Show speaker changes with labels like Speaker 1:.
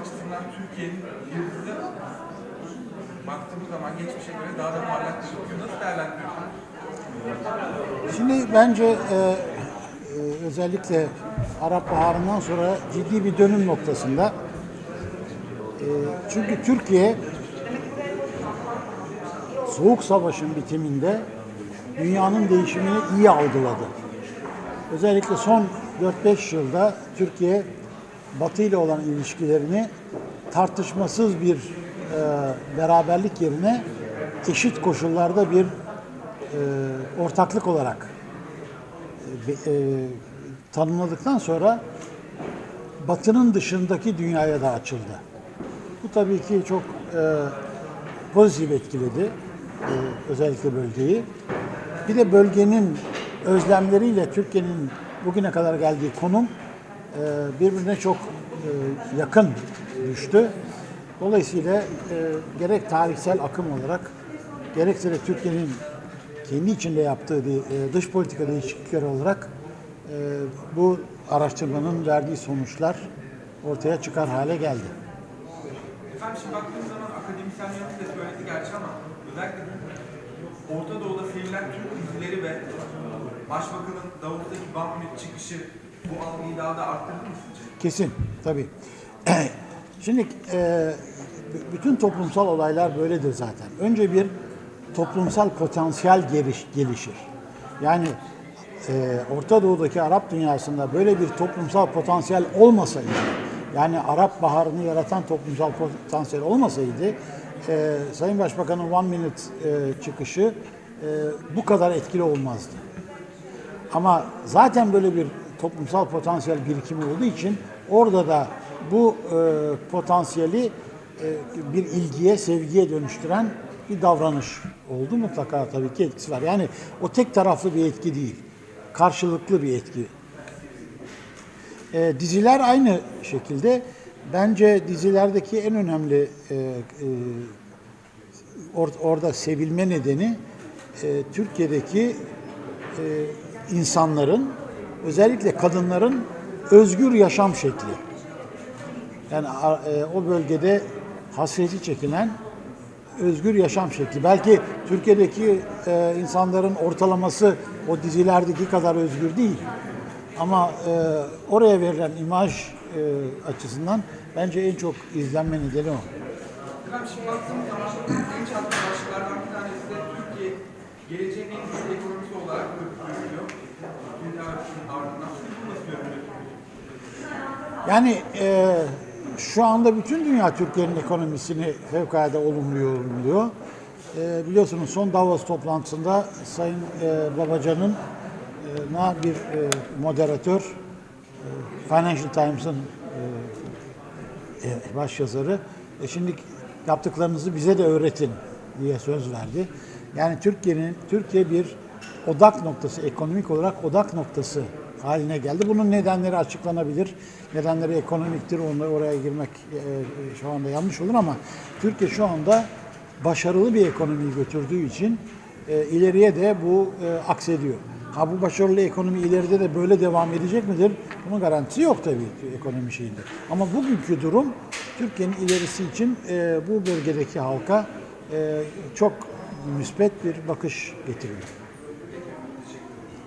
Speaker 1: açısından Türkiye'nin yıldızı baktığımız zaman geçmişe göre daha da parlak gözüküyor. Nasıl değerlendiriyorsunuz?
Speaker 2: Şimdi bence e, e, özellikle Arap Baharı'ndan sonra ciddi bir dönüm noktasında. E, çünkü Türkiye Soğuk Savaş'ın bitiminde dünyanın değişimini iyi algıladı. Özellikle son 4-5 yılda Türkiye Batı ile olan ilişkilerini tartışmasız bir e, beraberlik yerine eşit koşullarda bir e, ortaklık olarak e, e, tanımladıktan sonra Batı'nın dışındaki dünyaya da açıldı. Bu tabii ki çok e, pozitif etkiledi e, özellikle bölgeyi. Bir de bölgenin özlemleriyle Türkiye'nin bugüne kadar geldiği konum birbirine çok e, yakın düştü. Dolayısıyla e, gerek tarihsel akım olarak gerekse de Türkiye'nin kendi içinde yaptığı e, dış politika değişiklikleri olarak bu araştırmanın verdiği sonuçlar ortaya çıkar hale geldi.
Speaker 1: Efendim şimdi baktığımız zaman akademisyenlerimiz de söyledi gerçi ama özellikle Orta Doğu'da sevilen Türk dizileri ve Başbakanın Davut'taki Bambi çıkışı bu algıyı daha da arttırdı mı sizce?
Speaker 2: Kesin, tabii. Şimdi e, bütün toplumsal olaylar böyledir zaten. Önce bir toplumsal potansiyel geliş, gelişir. Yani e, Orta Doğu'daki Arap dünyasında böyle bir toplumsal potansiyel olmasaydı, yani Arap Baharı'nı yaratan toplumsal potansiyel olmasaydı, e, Sayın Başbakan'ın One Minute e, çıkışı e, bu kadar etkili olmazdı. Ama zaten böyle bir toplumsal potansiyel birikimi olduğu için orada da bu e, potansiyeli e, bir ilgiye, sevgiye dönüştüren bir davranış oldu. Mutlaka tabii ki etkisi var. Yani o tek taraflı bir etki değil. Karşılıklı bir etki. E, diziler aynı şekilde. Bence dizilerdeki en önemli e, e, or- orada sevilme nedeni e, Türkiye'deki e, insanların özellikle kadınların özgür yaşam şekli. Yani e, o bölgede hasreti çekilen özgür yaşam şekli. Belki Türkiye'deki e, insanların ortalaması o dizilerdeki kadar özgür değil. Ama e, oraya verilen imaj e, açısından bence en çok izlenme nedeni o.
Speaker 1: Geleceğin en güçlü ekonomisi olarak görülüyor.
Speaker 2: Yani e, şu anda bütün dünya Türkiye'nin ekonomisini fevkalade olumlu yorumluyor. E, biliyorsunuz son Davos toplantısında Sayın e, Babacan'ın e, na bir e, moderatör, e, Financial Times'ın e, e, başyazarı, e, şimdi yaptıklarınızı bize de öğretin diye söz verdi. Yani Türkiye'nin Türkiye bir odak noktası, ekonomik olarak odak noktası haline geldi. Bunun nedenleri açıklanabilir. Nedenleri ekonomiktir. Onları oraya girmek e, e, şu anda yanlış olur ama Türkiye şu anda başarılı bir ekonomiyi götürdüğü için e, ileriye de bu e, aksediyor. Ha bu başarılı ekonomi ileride de böyle devam edecek midir? Bunun garantisi yok tabii ekonomi şeyinde. Ama bugünkü durum Türkiye'nin ilerisi için bu bölgedeki halka çok müspet bir bakış getiriyor.